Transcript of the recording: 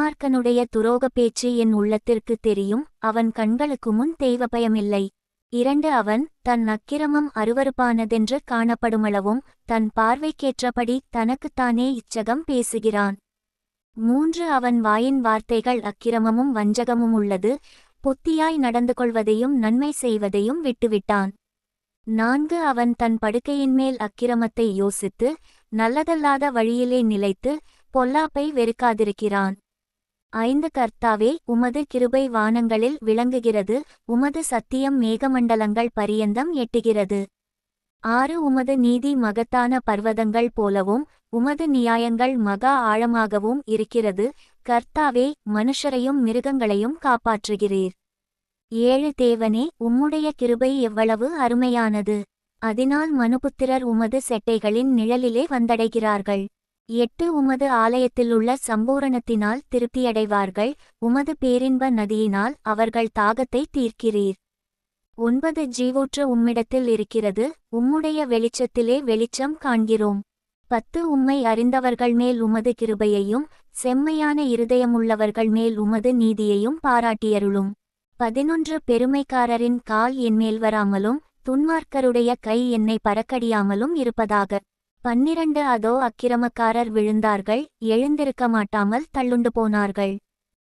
துன்மார்க்கனுடைய துரோக பேச்சு என் உள்ளத்திற்கு தெரியும். அவன் கண்களுக்கு முன் தெய்வ பயமில்லை இரண்டு அவன் தன் அக்கிரமம் அருவருப்பானதென்று காணப்படுமளவும் தன் பார்வைக்கேற்றபடி தனக்குத்தானே இச்சகம் பேசுகிறான். மூன்று அவன் வாயின் வார்த்தைகள் அக்கிரமமும் வஞ்சகமும் உள்ளது. புத்தியாய் நடந்து கொள்வதையும் நன்மை செய்வதையும் விட்டுவிட்டான். நான்கு அவன் தன் படுக்கையின் மேல் அக்கிரமத்தை யோசித்து நல்லதல்லாத வழியிலே நிலைத்து பொல்லாப்பை வெறுக்காதிருக்கிறான். ஐந்து கர்த்தாவே உமது கிருபை வானங்களில் விளங்குகிறது உமது சத்தியம் மேகமண்டலங்கள் பரியந்தம் எட்டுகிறது. ஆறு உமது நீதி மகத்தான பர்வதங்கள் போலவும் உமது நியாயங்கள் மகா ஆழமாகவும் இருக்கிறது கர்த்தாவே மனுஷரையும் மிருகங்களையும் காப்பாற்றுகிறீர். ஏழு தேவனே உம்முடைய கிருபை எவ்வளவு அருமையானது. அதனால் மனுபுத்திரர் உமது செட்டைகளின் நிழலிலே வந்தடைகிறார்கள். எட்டு உமது ஆலயத்திலுள்ள சம்பூரணத்தினால் திருப்தியடைவார்கள். உமது பேரின்ப நதியினால் அவர்கள் தாகத்தை தீர்க்கிறீர். ஒன்பது ஜீவோற்ற உம்மிடத்தில் இருக்கிறது. உம்முடைய வெளிச்சத்திலே வெளிச்சம் காண்கிறோம். பத்து உம்மை அறிந்தவர்கள் மேல் உமது கிருபையையும் செம்மையான இருதயமுள்ளவர்கள் மேல் உமது நீதியையும் பாராட்டியருளும். பதினொன்று பெருமைக்காரரின் கால் என்மேல் வராமலும் துன்மார்க்கருடைய கை என்னை பறக்கடியாமலும் இருப்பதாக. பன்னிரண்டு அதோ அக்கிரமக்காரர் விழுந்தார்கள் எழுந்திருக்க மாட்டாமல் தள்ளுண்டு போனார்கள்.